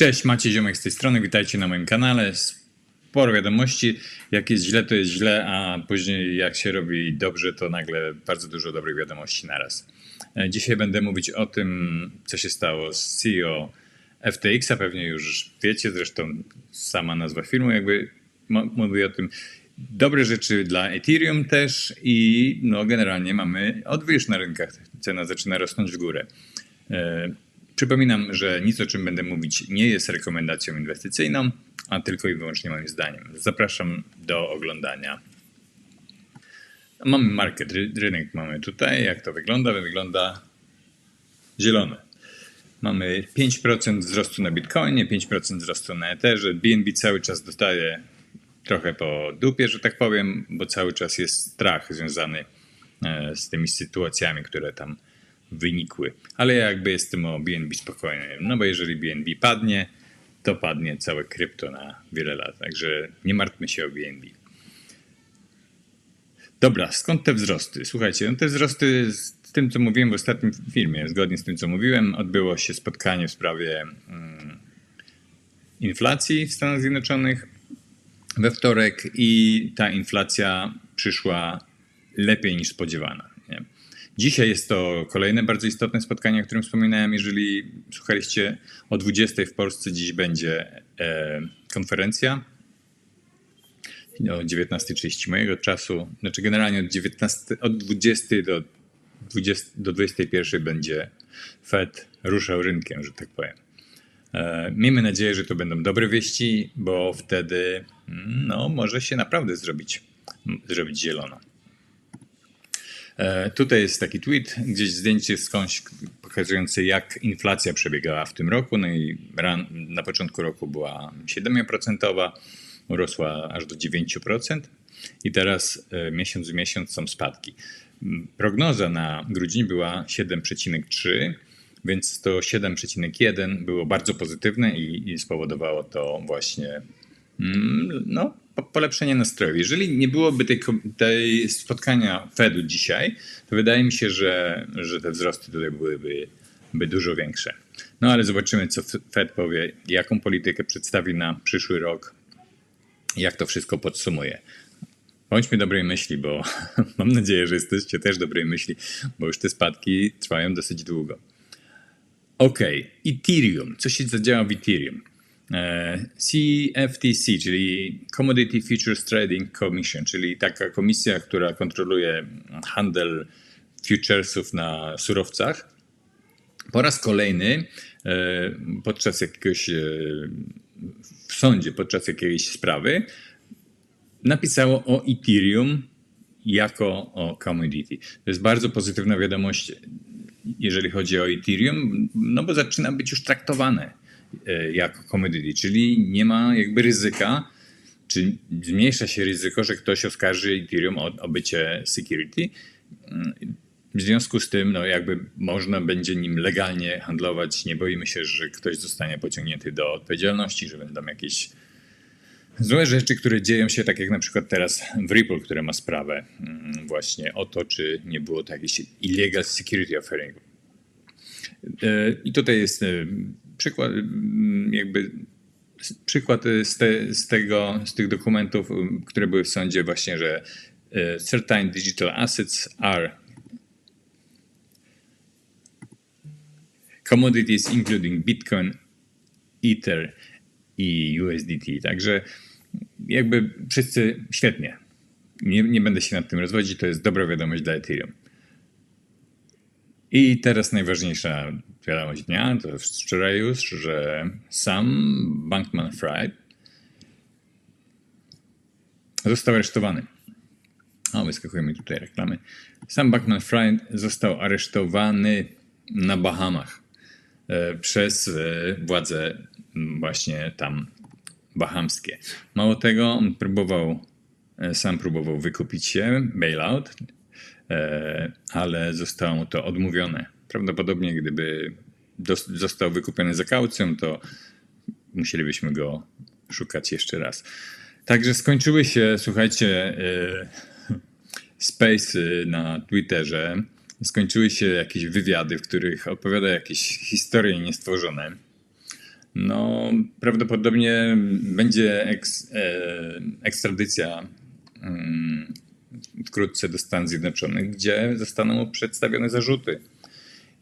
Cześć, Macie Ziomek z tej strony, witajcie na moim kanale. Sporo wiadomości, jak jest źle, to jest źle, a później jak się robi dobrze, to nagle bardzo dużo dobrych wiadomości naraz. E, Dzisiaj będę mówić o tym, co się stało z CEO FTX, a pewnie już wiecie, zresztą sama nazwa filmu jakby mówi o tym. Dobre rzeczy dla Ethereum też i no generalnie mamy odwyż na rynkach. Cena zaczyna rosnąć w górę. Przypominam, że nic o czym będę mówić nie jest rekomendacją inwestycyjną, a tylko i wyłącznie moim zdaniem. Zapraszam do oglądania. Mamy market, ry- rynek mamy tutaj. Jak to wygląda? Wygląda zielone. Mamy 5% wzrostu na Bitcoinie, 5% wzrostu na Etherze. BNB cały czas dostaje trochę po dupie, że tak powiem, bo cały czas jest strach związany e, z tymi sytuacjami, które tam wynikły. Ale ja jakby jestem o BNB spokojny, no bo jeżeli BNB padnie, to padnie całe krypto na wiele lat, także nie martwmy się o BNB. Dobra, skąd te wzrosty? Słuchajcie, no te wzrosty z tym, co mówiłem w ostatnim filmie, zgodnie z tym, co mówiłem, odbyło się spotkanie w sprawie mm, inflacji w Stanach Zjednoczonych we wtorek i ta inflacja przyszła lepiej niż spodziewano. Dzisiaj jest to kolejne bardzo istotne spotkanie, o którym wspominałem. Jeżeli słuchaliście o 20 w Polsce, dziś będzie e, konferencja o 19.30 mojego czasu. Znaczy generalnie od, 19, od 20 do, 20 do 21 będzie Fed ruszał rynkiem, że tak powiem. E, Miejmy nadzieję, że to będą dobre wieści, bo wtedy mm, no, może się naprawdę zrobić, zrobić zielono. E, Tutaj jest taki tweet, gdzieś zdjęcie skądś pokazujące, jak inflacja przebiegała w tym roku. No i ran, na początku roku była 7%, urosła aż do 9%, i teraz e, miesiąc w miesiąc są spadki. M, Prognoza na grudzień była 7,3%, więc to 7,1 było bardzo pozytywne i, i spowodowało to właśnie mm, no, polepszenie nastroju. Jeżeli nie byłoby tej, tej spotkania Fedu dzisiaj, to wydaje mi się, że, że te wzrosty tutaj byłyby by dużo większe. No ale zobaczymy, co Fed powie, jaką politykę przedstawi na przyszły rok, jak to wszystko podsumuje. Bądźmy dobrej myśli, bo mam nadzieję, że jesteście też dobrej myśli, bo już te spadki trwają dosyć długo. OK, Ethereum. Co się zadziała w Ethereum? E, CFTC, czyli Commodity Futures Trading Commission, czyli taka komisja, która kontroluje handel futuresów na surowcach. Po raz kolejny e, podczas jakiegoś e, w sądzie, podczas jakiejś sprawy napisało o Ethereum jako o commodity. To jest bardzo pozytywna wiadomość, jeżeli chodzi o Ethereum, no bo zaczyna być już traktowane e, jako commodity, czyli nie ma jakby ryzyka, czy zmniejsza się ryzyko, że ktoś oskarży Ethereum o, o bycie security. Mm, W związku z tym, no jakby można będzie nim legalnie handlować. Nie boimy się, że ktoś zostanie pociągnięty do odpowiedzialności, że będą jakieś złe rzeczy, które dzieją się, tak jak na przykład teraz w Ripple, które ma sprawę mm, właśnie o to, czy nie było to jakieś illegal security offering. E, I tutaj jest e, przykład, mm, jakby przykład z, te, z, tego, z tych dokumentów, um, które były w sądzie właśnie, że e, certain digital assets are commodities including Bitcoin, Ether i USDT. Także jakby wszyscy świetnie. Nie, nie będę się nad tym rozwodzić, to jest dobra wiadomość dla Ethereum. I teraz najważniejsza wiadomość dnia, to wczoraj już, że sam Bankman Fried został aresztowany. O, wyskakuje mi tutaj reklamy. Sam Bankman Fried został aresztowany na Bahamach e, przez e, władze właśnie tam bahamskie. Mało tego, on próbował, e, sam próbował wykupić się, bailout, ale zostało mu to odmówione. Prawdopodobnie gdyby został wykupiony za kaucją, to musielibyśmy go szukać jeszcze raz. Także skończyły się, słuchajcie, e, space na Twitterze. Skończyły się jakieś wywiady, w których opowiada jakieś historie niestworzone. no prawdopodobnie będzie eks, e, ekstradycja mm, wkrótce do Stanów Zjednoczonych, gdzie zostaną mu przedstawione zarzuty.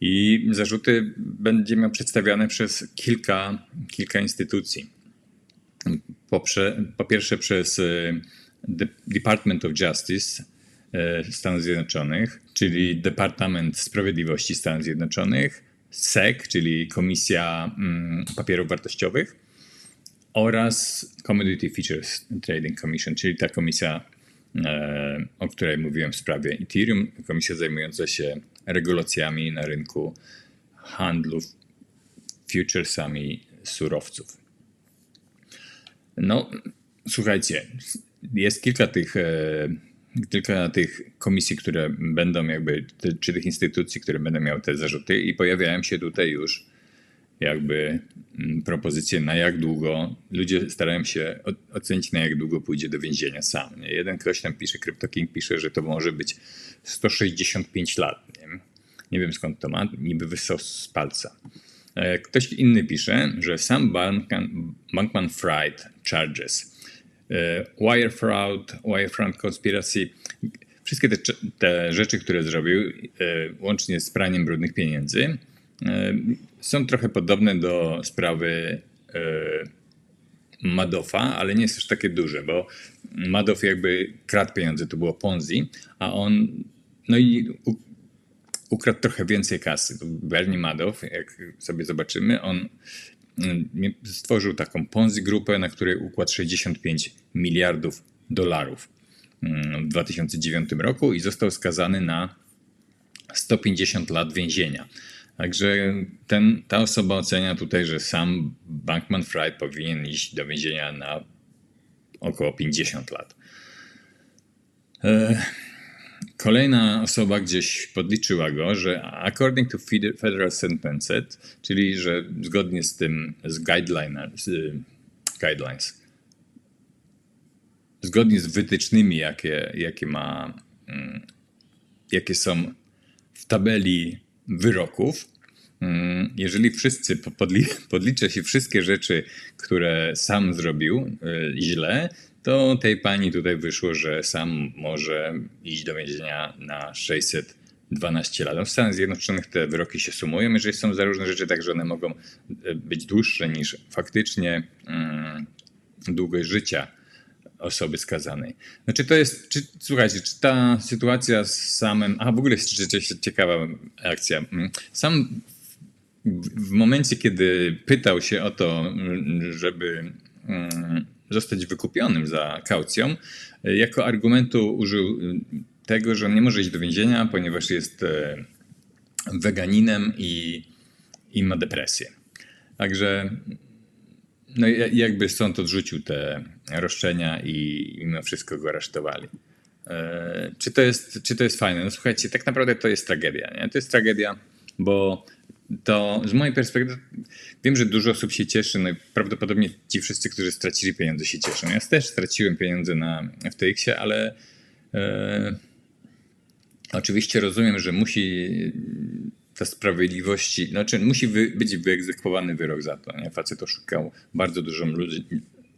I zarzuty będzie miał przedstawiane przez kilka, kilka instytucji. Poprze, po pierwsze przez e, Department of Justice e, Stanów Zjednoczonych, czyli Departament Sprawiedliwości Stanów Zjednoczonych, SEC, czyli Komisja mm, Papierów Wartościowych oraz Commodity Futures Trading Commission, czyli ta komisja, o której mówiłem w sprawie Ethereum, komisja zajmująca się regulacjami na rynku handlu futuresami surowców. No, słuchajcie, jest kilka tych, e, kilka tych komisji, które będą jakby, czy tych instytucji, które będą miały te zarzuty i pojawiają się tutaj już jakby mm, propozycje na jak długo, ludzie starają się ocenić na jak długo pójdzie do więzienia sam. Nie? Jeden ktoś tam pisze, CryptoKing pisze, że to może być 165 lat. Nie, nie wiem skąd to ma, niby wysoko z palca. E, ktoś inny pisze, że sam Bankman, Bankman Fried charges, e, wire fraud, wire fraud conspiracy, wszystkie te, te rzeczy, które zrobił, e, łącznie z praniem brudnych pieniędzy, są trochę podobne do sprawy Madoffa, ale nie jest też takie duże, bo Madoff jakby kradł pieniądze, to było Ponzi, a on no i ukradł trochę więcej kasy. Bernie Madoff, jak sobie zobaczymy, on mm, stworzył taką Ponzi grupę, na której układł 65 miliardów dolarów mm, w 2009 roku i został skazany na 150 lat więzienia. Także ten, ta osoba ocenia tutaj, że sam Bankman Fried powinien iść do więzienia na około 50 lat. E, Kolejna osoba gdzieś podliczyła go, że according to federal sentences, czyli że zgodnie z tym, z guidelines zgodnie z wytycznymi, jakie, jakie ma, mm, jakie są w tabeli wyroków, mm, jeżeli wszyscy podli, podliczę się wszystkie rzeczy, które sam zrobił y, źle, to tej pani tutaj wyszło, że sam może iść do więzienia na 612 lat. No w Stanach Zjednoczonych te wyroki się sumują, jeżeli są za różne rzeczy, także one mogą e, być dłuższe niż faktycznie mm, długość życia osoby skazanej. Znaczy to jest, czy, słuchajcie, czy ta sytuacja z samym, a w ogóle jest ciekawa akcja. Mm, sam w momencie, kiedy pytał się o to, żeby mm, zostać wykupionym za kaucją, jako argumentu użył tego, że nie może iść do więzienia, ponieważ jest e, weganinem i, i ma depresję. Także no jakby sąd odrzucił te roszczenia i mimo wszystko go aresztowali. Czy to jest, czy to jest fajne? No słuchajcie, tak naprawdę to jest tragedia. Nie? To jest tragedia, bo to z mojej perspektywy wiem, że dużo osób się cieszy, no i prawdopodobnie ci wszyscy, którzy stracili pieniądze się cieszą. Ja też straciłem pieniądze na FTX-ie, ale e, oczywiście rozumiem, że musi ta sprawiedliwości, znaczy musi wy, być wyegzekwowany wyrok za to. Nie? Facet oszukał bardzo dużą ludzi,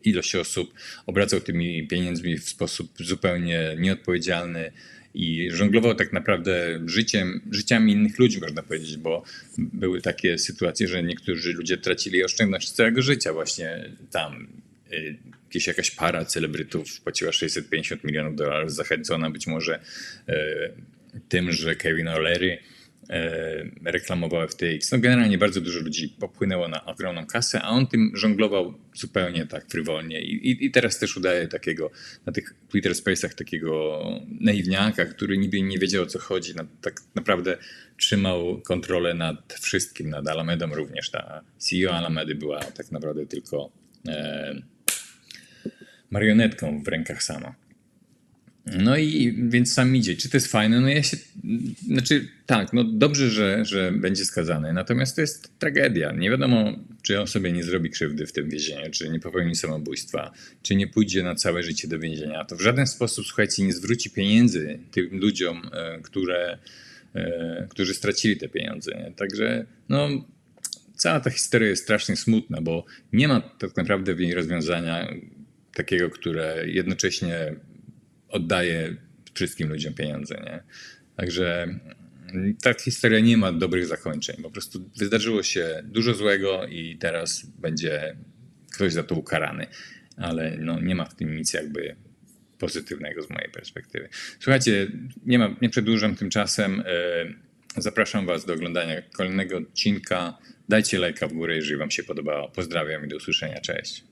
ilość osób, obracał tymi pieniędzmi w sposób zupełnie nieodpowiedzialny, i żonglował tak naprawdę życiem, życiami innych ludzi, można powiedzieć, bo były takie sytuacje, że niektórzy ludzie tracili oszczędność całego życia właśnie tam. Y, Jakieś jakaś para celebrytów płaciła 650 milionów dolarów, zachęcona być może y, tym, że Kevin O'Leary E, reklamował FTX. No generalnie bardzo dużo ludzi popłynęło na ogromną kasę, a on tym żonglował zupełnie tak frywolnie i, i, i teraz też udaje takiego na tych Twitter Space'ach takiego naiwniaka, który niby nie wiedział o co chodzi, na, tak naprawdę trzymał kontrolę nad wszystkim, nad Alamedą również. Ta CEO Alamedy była tak naprawdę tylko e, marionetką w rękach sama. No i więc sam idzie. Czy to jest fajne? No ja się, znaczy tak, no dobrze, że, że będzie skazany, natomiast to jest tragedia. Nie wiadomo, czy on sobie nie zrobi krzywdy w tym więzieniu, czy nie popełni samobójstwa, czy nie pójdzie na całe życie do więzienia. To w żaden sposób, słuchajcie, nie zwróci pieniędzy tym ludziom, e, które, e, którzy stracili te pieniądze. Także no cała ta historia jest strasznie smutna, bo nie ma tak naprawdę w niej rozwiązania takiego, które jednocześnie oddaje wszystkim ludziom pieniądze. Nie? Także mm, ta historia nie ma dobrych zakończeń. Po prostu wydarzyło się dużo złego i teraz będzie ktoś za to ukarany. Ale no, nie ma w tym nic jakby pozytywnego z mojej perspektywy. Słuchajcie, nie, ma, nie przedłużam tymczasem. E, Zapraszam Was do oglądania kolejnego odcinka. Dajcie lajka w górę, jeżeli Wam się podobało. Pozdrawiam i do usłyszenia. Cześć.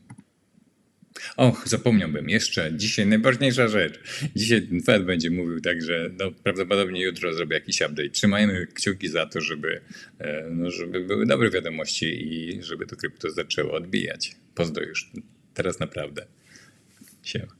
Och, zapomniałbym jeszcze. Dzisiaj najważniejsza rzecz. Dzisiaj ten Fed będzie mówił tak, że no, prawdopodobnie jutro zrobię jakiś update. Trzymajmy kciuki za to, żeby, e, no, żeby były dobre wiadomości i żeby to krypto zaczęło odbijać. Pozdro już. Teraz naprawdę. Siema.